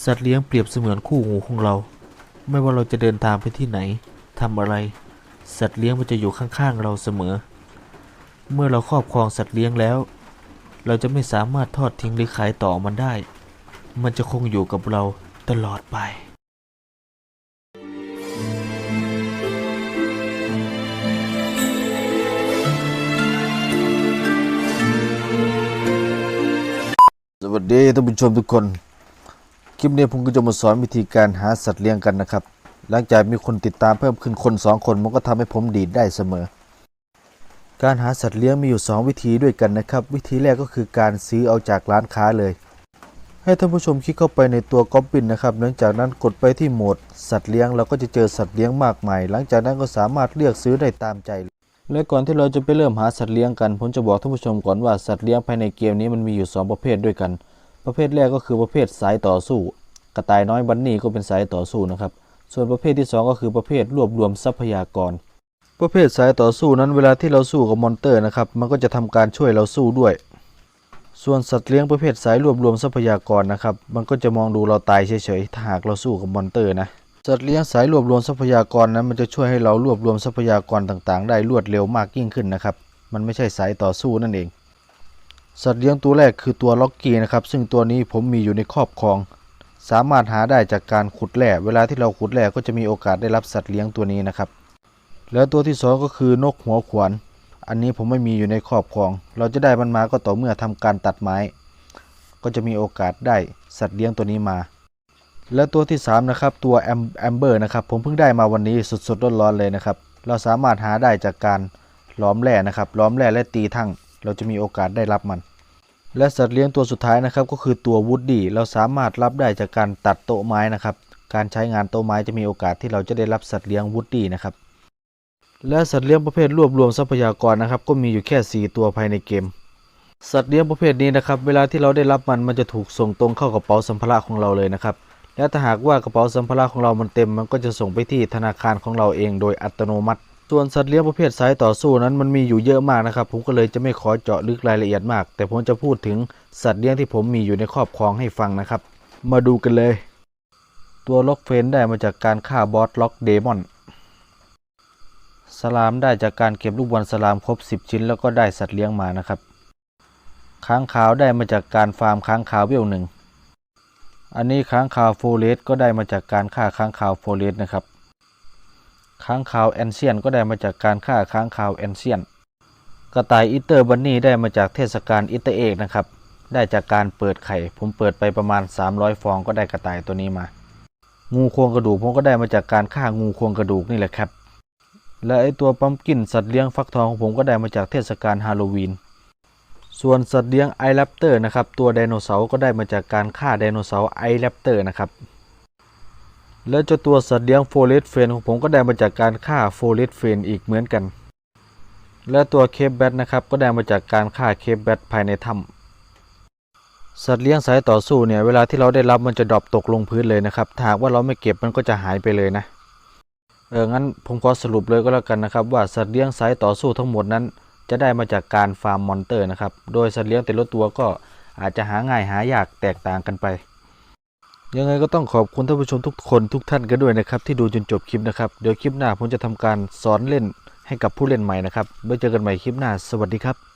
สัตว์เลี้ยงเปรียบเสมือนคู่หูของเรา ไม่ว่าเราจะเดินทางไปที่ไหนทำอะไร สัตว์เลี้ยงมันจะอยู่ข้างๆเราเสมอ เมื่อเราครอบครองสัตว์เลี้ยงแล้ว เราจะไม่สามารถทอดทิ้งหรือขายต่อมันได้ มันจะคงอยู่กับเราตลอดไปสวัสดีท่านผู้ชมทุกคน คลิปนี้ผมก็จะมาสอนวิธีการหาสัตว์เลี้ยงกันนะครับ หลังจากมีคนติดตามเพิ่มขึ้นคนสองคนมันก็ทำให้ผมดีดได้เสมอ การหาสัตว์เลี้ยงมีอยู่ 2 วิธีด้วยกันนะครับ วิธีแรกก็คือการซื้อเอาจากร้านค้าเลย ให้ท่านผู้ชมคลิกเข้าไปในตัวก๊อปปินนะครับหลังจากนั้นกดไปที่โหมด สัตว์เลี้ยงเราก็จะเจอสัตว์เลี้ยงมากมาย หลังจากนั้นก็สามารถเลือกซื้อได้ตามใจ และก่อนที่เราจะไปเริ่มหาสัตว์เลี้ยงกันผมจะบอกท่านผู้ชมก่อนว่าสัตว์เลี้ยงภายในเกมนี้มันมีอยู่ 2 ประเภทด้วยกัน ประเภทแรกก็คือประเภทสายต่อสู้ กระต่ายน้อยบันนี่ก็เป็นสายต่อสู้นะครับ ส่วนประเภทที่ 2 ก็คือประเภทรวบรวมทรัพยากร ประเภทสายต่อสู้นั้นเวลาที่เราสู้กับมอนเตอร์นะครับ มันก็จะทำการช่วยเราสู้ด้วย ส่วนสัตว์เลี้ยงประเภทสายรวบรวมทรัพยากรนะครับ มันก็จะมองดูเราตายเฉยๆ ถ้าหากเราสู้กับมอนเตอร์นะ สัตว์เลี้ยงสายรวบรวมทรัพยากรนั้นมันจะช่วยให้เรารวบรวมทรัพยากรต่างๆ ได้รวดเร็วมากยิ่งขึ้นนะครับ มันไม่ใช่สายต่อสู้นั่นเอง สัตว์เลี้ยงตัวแรกคือตัวล็อกกี้นะครับ ซึ่งตัวนี้ผมมีอยู่ในครอบครอง สามารถหาได้จากการขุดแร่เวลาที่เราขุดแร่ก็จะมีโอกาสได้รับสัตว์เลี้ยงตัวนี้นะครับ แล้วตัวที่สองก็คือนกหัวขวานอันนี้ผมไม่มีอยู่ในครอบครอง เราจะได้มันมาก็ต่อเมื่อทำการตัดไม้ ก็จะมีโอกาสได้สัตว์เลี้ยงตัวนี้มา และตัวที่3นะครับตัวแอมแอมเบอร์นะครับผมเพิ่งได้มาวันนี้สดๆร้อนๆเลยนะครับ เราสามารถหาได้จากการล้อมแร่นะครับล้อมแร่และตีทั้ง เราจะมีโอกาสได้รับมัน และสัตว์เลี้ยงตัวสุดท้ายนะครับก็คือตัววูดดี้เราสามารถรับได้จากการตัดโต๊ะไม้นะครับ การใช้งานโต๊ะไม้จะมีโอกาสที่เราจะได้รับสัตว์เลี้ยงวูดดี้นะครับและสัตว์เลี้ยงประเภทรวบรวมทรัพยากรนะครับ ก็มีอยู่แค่ 4 ตัวภายในเกม สัตว์เลี้ยงประเภทนี้นะครับ เวลาที่เราได้รับมันมันจะถูกส่งตรงเข้ากระเป๋าสัมภาระของเราเลยนะครับ และถ้าหากว่ากระเป๋าสัมภาระของเรามันเต็ม มันก็จะส่งไปที่ธนาคารของเราเองโดยอัตโนมัติ ส่วนสัตว์เลี้ยงประเภทสายต่อสู้นั้นมันมีอยู่เยอะมากนะครับ ผมก็เลยจะไม่ขอเจาะลึกรายละเอียดมาก แต่ผมจะพูดถึงสัตว์เลี้ยงที่ผมมีอยู่ในครอบครองให้ฟังนะครับ มาดูกันเลย ตัวล็อกเฟนได้มาจากการฆ่าบอสล็อกเดมอนสลามได้จากการเก็บลูกบอลสลามครบ 10 ชิ้น แล้วก็ได้สัตว์เลี้ยงมานะครับ ค้างขาวได้มาจากการฟาร์มค้างขาวเวลหนึ่งอันนี้ค้างคาวโฟเลสก็ได้มาจากการฆ่าค้างคาวโฟเลสนะครับ ค้างคาวแอนเซียนก็ได้มาจากการฆ่าค้างคาวแอนเซียน กระต่ายอิตเตอร์บันนี่ได้มาจากเทศกาลอิตเตอร์เอกนะครับ ได้จากการเปิดไข่ ผมเปิดไปประมาณ 300 ฟองก็ได้กระต่ายตัวนี้มา งูครงกระดูกผมก็ได้มาจากการฆ่างูครงกระดูกนี่แหละครับ และไอตัวปั๊มกินสัตว์เลี้ยงฟักทองของผมก็ได้มาจากเทศกาลฮาโลวีน ส่วนสัตว์เลี้ยงไอแรปเตอร์นะครับ ตัวไดโนเสาร์ก็ได้มาจากการฆ่าไดโนเสาร์ไอแรปเตอร์นะครับ และเจ้าตัวสัตว์เลี้ยงโฟเลสเฟนของผมก็ได้มาจากการฆ่าโฟเลสเฟนอีกเหมือนกัน และตัวเคปแบทนะครับก็ได้มาจากการฆ่าเคปแบทภายในถ้ำสัตว์เลี้ยงสายต่อสู้เนี่ยเวลาที่เราได้รับมันจะดรอปตกลงพื้นเลยนะครับถ้าหากว่าเราไม่เก็บมันก็จะหายไปเลยนะเอองั้นผมขอสรุปเลยก็แล้วกันนะครับ ว่าสัตว์เลี้ยงสายต่อสู้ทั้งหมดนั้น จะได้มาจากการฟาร์มมอนเตอร์นะครับโดยสัตว์เลี้ยงแต่ละตัวก็อาจจะหาง่ายหายากแตกต่างกันไป ยังไงก็ต้องขอบคุณท่านผู้ชมทุกคนทุกท่านกันด้วยนะครับ ที่ดูจนจบคลิปนะครับ เดี๋ยวคลิปหน้าผมจะทำการสอนเล่นให้กับผู้เล่นใหม่นะครับไว้เจอกันใหม่คลิปหน้า สวัสดีครับ